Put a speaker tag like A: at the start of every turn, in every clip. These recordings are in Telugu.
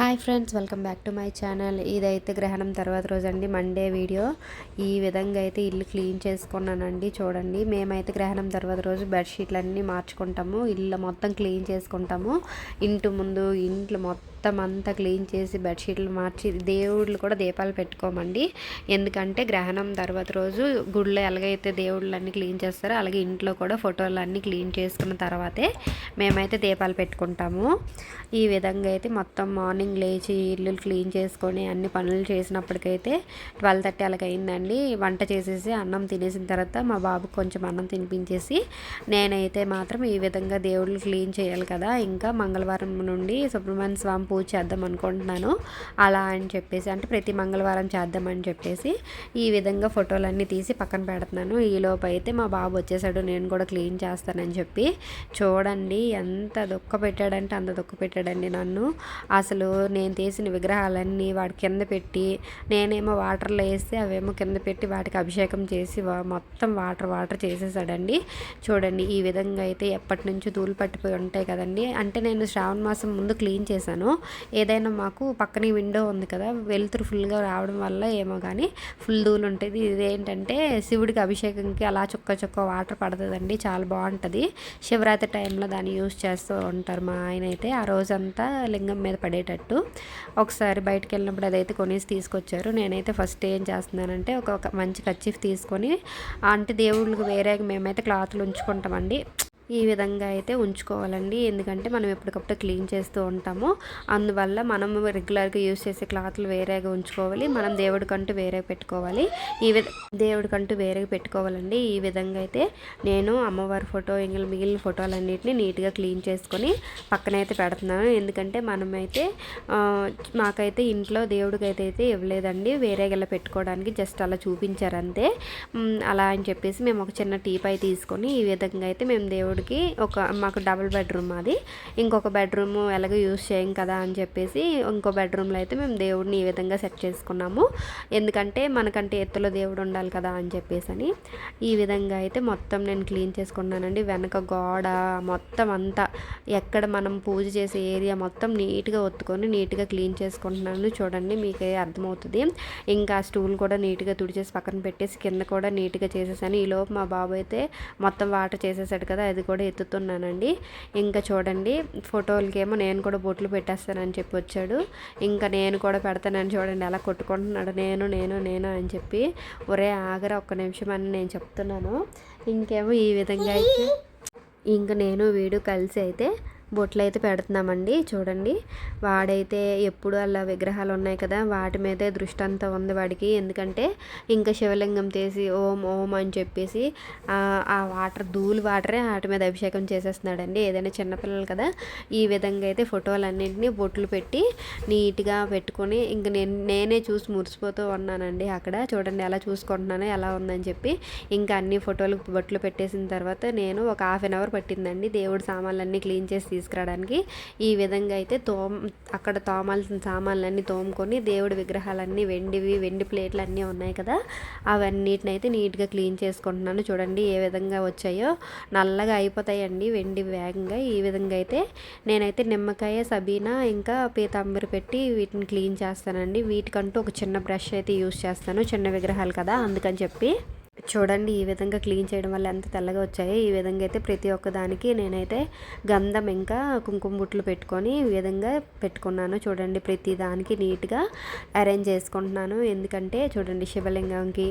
A: Hi friends welcome back to my channel. ఇదైతే గ్రహణం తర్వాత రోజు అండి మండే వీడియో. ఈ విధంగా అయితే ఇల్లు క్లీన్ చేసుకున్నానండి చూడండి. మేమైతే గ్రహణం తర్వాత రోజు బెడ్షీట్లన్నీ మార్చుకుంటాము. ఇల్లు మొత్తం క్లీన్ చేసుకుంటాము. ఇంటి ముందు ఇంట్లో మొత్తం మొత్తం అంతా క్లీన్ చేసి బెడ్షీట్లు మార్చి దేవుళ్ళు కూడా దీపాలు పెట్టుకోమండి. ఎందుకంటే గ్రహణం తర్వాత రోజు గుడిలో ఎలాగైతే దేవుళ్ళన్నీ క్లీన్ చేస్తారో అలాగే ఇంట్లో కూడా ఫోటోలు అన్నీ క్లీన్ చేసుకున్న తర్వాతే మేమైతే దీపాలు పెట్టుకుంటాము. ఈ విధంగా అయితే మొత్తం మార్నింగ్ లేచి ఇల్లు క్లీన్ చేసుకొని అన్ని పనులు చేసినప్పటికైతే ట్వెల్వ్ థర్టీ అలాగ అయిందండి వంట చేసేసి అన్నం తినేసిన తర్వాత మా బాబుకి కొంచెం అన్నం తినిపించేసి నేనైతే మాత్రం ఈ విధంగా దేవుళ్ళు క్లీన్ చేయాలి కదా. ఇంకా మంగళవారం నుండి సుబ్రహ్మణ్య స్వామి పూజ చేద్దాం అనుకుంటున్నాను. అలా అని చెప్పేసి అంటే ప్రతి మంగళవారం చేద్దామని చెప్పేసి ఈ విధంగా ఫోటోలన్నీ తీసి పక్కన పెడుతున్నాను. ఈలోపు అయితే మా బాబు వచ్చేసాడు నేను కూడా క్లీన్ చేస్తానని చెప్పి. చూడండి ఎంత దుఃఖ పెట్టాడంటే అంత దుఃఖ పెట్టాడండి నన్ను. అసలు నేను తీసిన విగ్రహాలన్నీ వాడి కింద పెట్టి నేనేమో వాటర్లో వేస్తే అవేమో కింద పెట్టి వాటికి అభిషేకం చేసి మొత్తం వాటర్ వాటర్ చేసేసాడండి. చూడండి ఈ విధంగా అయితే ఎప్పటి నుంచో ధూళి పట్టిపోయి ఉంటాయి కదండి. అంటే నేను శ్రావణ మాసం ముందు క్లీన్ చేశాను. ఏదైనా మాకు పక్కనే విండో ఉంది కదా వెలుతురు ఫుల్గా రావడం వల్ల ఏమో కానీ ఫుల్ ధూలు ఉంటుంది. ఇదేంటంటే శివుడికి అభిషేకంకి అలా చుక్క చుక్క వాటర్ పడుతుందండి చాలా బాగుంటుంది. శివరాత్రి టైంలో దాన్ని యూస్ చేస్తూ ఉంటారు మా ఆయన అయితే ఆ రోజంతా లింగం మీద పడేటట్టు. ఒకసారి బయటకు వెళ్ళినప్పుడు అదైతే కొనేసి తీసుకొచ్చారు. నేనైతే ఫస్ట్ ఏం చేస్తున్నానంటే ఒక మంచి కచ్చిఫ్ తీసుకొని అంటే దేవుళ్ళకి వేరే మేమైతే క్లాత్లు ఉంచుకుంటామండి. ఈ విధంగా అయితే ఉంచుకోవాలండి. ఎందుకంటే మనం ఎప్పటికప్పుడు క్లీన్ చేస్తూ ఉంటాము. అందువల్ల మనం రెగ్యులర్గా యూస్ చేసే క్లాత్లు వేరేగా ఉంచుకోవాలి. మనం దేవుడికంటూ వేరే పెట్టుకోవాలి. ఈ విధ దేవుడికంటూ వేరేగా పెట్టుకోవాలండి. ఈ విధంగా అయితే నేను అమ్మవారి ఫోటో ఇంకా మిగిలిన ఫోటోలన్నింటినీ నీట్గా క్లీన్ చేసుకొని పక్కనైతే పెడుతున్నాను. ఎందుకంటే మనమైతే మాకైతే ఇంట్లో దేవుడికి అయితే ఇవ్వలేదండి. వేరే గల పెట్టుకోవడానికి జస్ట్ అలా చూపించారంతే అలా అని చెప్పేసి మేము ఒక చిన్న టీపై తీసుకొని ఈ విధంగా అయితే మేము దేవుడు దేవుడికి ఒక మాకు డబుల్ బెడ్రూమ్ అది ఇంకొక బెడ్రూమ్ ఎలాగో యూస్ చేయం కదా అని చెప్పేసి ఇంకో బెడ్రూమ్లో అయితే మేము దేవుడిని ఈ విధంగా సెట్ చేసుకున్నాము. ఎందుకంటే మనకంటే ఎత్తులో దేవుడు ఉండాలి కదా అని చెప్పేసి అని ఈ విధంగా అయితే మొత్తం నేను క్లీన్ చేసుకున్నానండి. వెనక గోడ మొత్తం అంతా ఎక్కడ మనం పూజ చేసే ఏరియా మొత్తం నీట్గా ఒత్తుకొని నీట్గా క్లీన్ చేసుకుంటున్నాను చూడండి మీకు అర్థమవుతుంది. ఇంకా స్టూల్ కూడా నీట్గా తుడిచేసి పక్కన పెట్టేసి కింద కూడా నీట్గా చేసేసాను. ఈలోపు మా బాబు అయితే మొత్తం వాటర్ చేసేసాడు కదా అది కూడా ఎత్తుతున్నానండి. ఇంకా చూడండి ఫోటోలకేమో నేను కూడా బొట్లు పెట్టేస్తానని చెప్పి వచ్చాడు. ఇంకా నేను కూడా పెడతానని చూడండి అలా కొట్టుకుంటున్నాడు. నేను నేను నేను అని చెప్పి ఒరే ఆగరా ఒక్క నిమిషం అని నేను చెప్తున్నాను. ఇంకేమో ఈ విధంగా అయితే ఇంకా నేను వీడు కలిసి అయితే బొట్లు అయితే పెడుతున్నామండి చూడండి. వాడైతే ఎప్పుడు అలా విగ్రహాలు ఉన్నాయి కదా వాటి మీదే దృష్టి అంతా ఉంది వాడికి. ఎందుకంటే ఇంకా శివలింగం తీసి ఓం ఓం అని చెప్పేసి ఆ వాటర్ ధూళి వాటరే వాటి మీద అభిషేకం చేసేస్తున్నాడండి. ఏదైనా చిన్నపిల్లలు కదా ఈ విధంగా అయితే ఫోటోలన్నింటినీ బొట్లు పెట్టి నీట్గా పెట్టుకొని ఇంక నేను నేనే చూసి మురిసిపోతూ ఉన్నానండి అక్కడ. చూడండి ఎలా చూసుకుంటున్నాను ఎలా ఉందని చెప్పి ఇంకా అన్ని ఫోటోలు బొట్లు పెట్టేసిన తర్వాత నేను ఒక హాఫ్ అన్ అవర్ పట్టిందండి. దేవుడి సామాన్లన్నీ క్లీన్ చేసి తీసుకురావడానికి ఈ విధంగా అయితే తోమ అక్కడ తోమాల్సిన సామాన్లన్నీ తోముకొని దేవుడి విగ్రహాలన్నీ వెండివి వెండి ప్లేట్లు అన్నీ ఉన్నాయి కదా అవన్నిటిని అయితే నీట్గా క్లీన్ చేసుకుంటున్నాను. చూడండి ఏ విధంగా వచ్చాయో. నల్లగా అయిపోతాయండి వెండి వేగంగా. ఈ విధంగా అయితే నేనైతే నిమ్మకాయ సబీనా ఇంకా పీతాంబరి పెట్టి వీటిని క్లీన్ చేస్తానండి. వీటికంటూ ఒక చిన్న బ్రష్ అయితే యూస్ చేస్తాను. చిన్న విగ్రహాలు కదా అందుకని చెప్పి. చూడండి ఈ విధంగా క్లీన్ చేయడం వల్ల ఎంత తెల్లగా వచ్చాయి. ఈ విధంగా అయితే ప్రతి ఒక్క దానికి నేనైతే గంధం ఇంకా కుంకుమ బుట్లు పెట్టుకొని ఈ విధంగా పెట్టుకున్నాను. చూడండి ప్రతి దానికి నీట్గా అరేంజ్ చేసుకుంటున్నాను. ఎందుకంటే చూడండి శివలింగంకి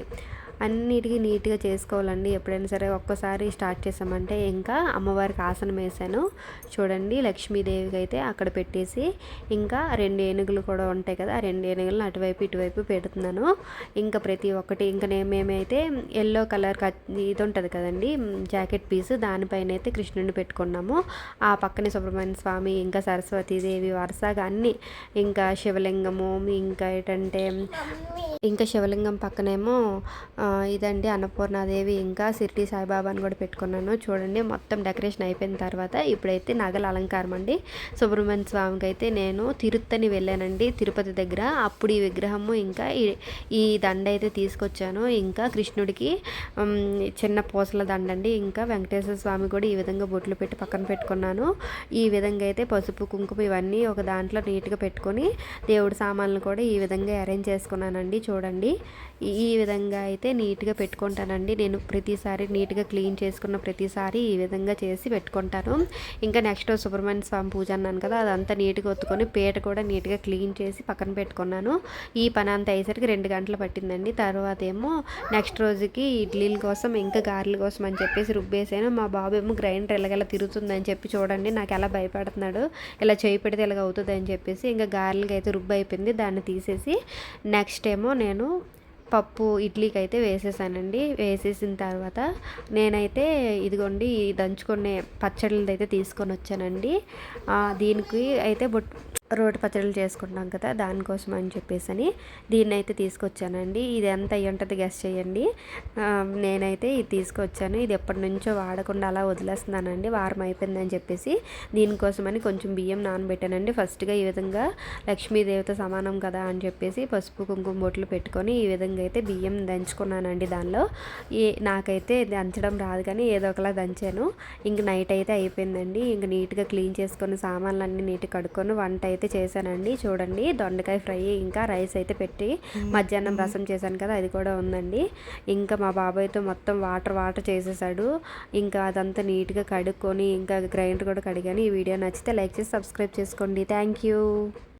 A: అన్నిటికీ నీట్గా చేసుకోవాలండి. ఎప్పుడైనా సరే ఒక్కసారి స్టార్ట్ చేసామంటే ఇంకా అమ్మవారికి ఆసనం వేసాను. చూడండి లక్ష్మీదేవికి అయితే అక్కడ పెట్టేసి ఇంకా రెండు ఏనుగులు కూడా ఉంటాయి కదా ఆ రెండు ఏనుగులను అటువైపు ఇటువైపు పెడుతున్నాను. ఇంకా ప్రతి ఒక్కటి ఇంకా మేమైతే ఎల్లో కలర్ ఇది ఉంటుంది కదండి జాకెట్ పీస్ దానిపైన అయితే కృష్ణుడిని పెట్టుకున్నాము. ఆ పక్కనే సుబ్రహ్మణ్య స్వామి ఇంకా సరస్వతీదేవి వరుసగా అన్నీ ఇంకా శివలింగము ఇంకా ఏంటంటే ఇంకా శివలింగం పక్కనేమో ఇదండి అన్నపూర్ణాదేవి. ఇంకా సిరిడి సాయిబాబాని కూడా పెట్టుకున్నాను. చూడండి మొత్తం డెకరేషన్ అయిపోయిన తర్వాత ఇప్పుడైతే నగల అలంకారం అండి. సుబ్రహ్మణ్య స్వామికి అయితే నేను తిరుత్తని వెళ్ళానండి తిరుపతి దగ్గర. అప్పుడు ఈ విగ్రహము ఇంకా ఈ దండ అయితే తీసుకొచ్చాను. ఇంకా కృష్ణుడికి చిన్న పూసల దండ అండి. ఇంకా వెంకటేశ్వర స్వామి కూడా ఈ విధంగా బొట్లు పెట్టి పక్కన పెట్టుకున్నాను. ఈ విధంగా అయితే పసుపు కుంకుమ ఇవన్నీ ఒక దాంట్లో నీట్గా పెట్టుకొని దేవుడి సామాన్లు కూడా ఈ విధంగా అరేంజ్ చేసుకున్నానండి. చూడండి ఈ విధంగా అయితే నీట్గా పెట్టుకుంటానండి. నేను ప్రతిసారి నీట్గా క్లీన్ చేసుకున్న ప్రతిసారి ఈ విధంగా చేసి పెట్టుకుంటాను. ఇంకా నెక్స్ట్ సుబ్రహ్మణ్య స్వామి పూజ అన్నాను కదా అదంతా నీట్గా ఒత్తుకొని పీట కూడా నీట్గా క్లీన్ చేసి పక్కన పెట్టుకున్నాను. ఈ పని అంతా అయ్యేసరికి రెండు గంటలు పట్టిందండి. తర్వాత ఏమో నెక్స్ట్ రోజుకి ఇడ్లీల కోసం ఇంకా గారెల కోసం అని చెప్పేసి రుబ్బేసాను. మా బాబు ఏమో గ్రైండర్ ఎలాగెలా తిరుగుతుందని చెప్పి చూడండి నాకు ఎలా భయపడుతున్నాడు ఇలా చేయి పెడితే ఇలాగ అవుతుంది అని చెప్పేసి ఇంకా గారెలకి అయితే రుబ్బు అయిపోయింది దాన్ని తీసేసి నెక్స్ట్ ఏమో నేను పప్పు ఇడ్లీకి అయితే వేసేసానండి. వేసేసిన తర్వాత నేనైతే ఇదిగోండి దంచుకునే పచ్చళ్ళది అయితే తీసుకొని వచ్చానండి దీనికి అయితే బొట్ రోటి పచ్చళ్ళు చేసుకుంటాం కదా దానికోసం అని చెప్పేసి అని దీన్ని అయితే తీసుకొచ్చానండి. ఇది ఎంత అయ్యి ఉంటుంది గెస్ట్ చేయండి. నేనైతే ఇది తీసుకొచ్చాను. ఇది ఎప్పటి నుంచో వాడకుండా అలా వదిలేస్తున్నానండి. వారం అయిపోయిందని చెప్పేసి దీనికోసమని కొంచెం బియ్యం నానబెట్టానండి. ఫస్ట్గా ఈ విధంగా లక్ష్మీదేవత సమానం కదా అని చెప్పేసి పసుపు కుంకుమ బొట్లు పెట్టుకొని ఈ విధంగా అయితే బియ్యం దంచుకున్నానండి దానిలో. ఏ నాకైతే దంచడం రాదు కానీ ఏదో ఒకలా దంచాను. ఇంక నైట్ అయితే అయిపోయిందండి. ఇంక నీట్గా క్లీన్ చేసుకొని సామాన్లు అన్నీ నీట్గా కడుక్కొని వంట అయితే అయితే చేశానండి. చూడండి దొండకాయ ఫ్రై ఇంకా రైస్ అయితే పెట్టి మధ్యాహ్నం రసం చేశాను కదా అది కూడా ఉందండి. ఇంకా మా బాబాయ్తో మొత్తం వాటర్ వాటర్ చేసేసాడు. ఇంకా అదంతా నీట్గా కడుక్కొని ఇంకా గ్రైండర్ కూడా కడిగాను. ఈ వీడియో నచ్చితే లైక్ చేసి సబ్స్క్రైబ్ చేసుకోండి. Thank you.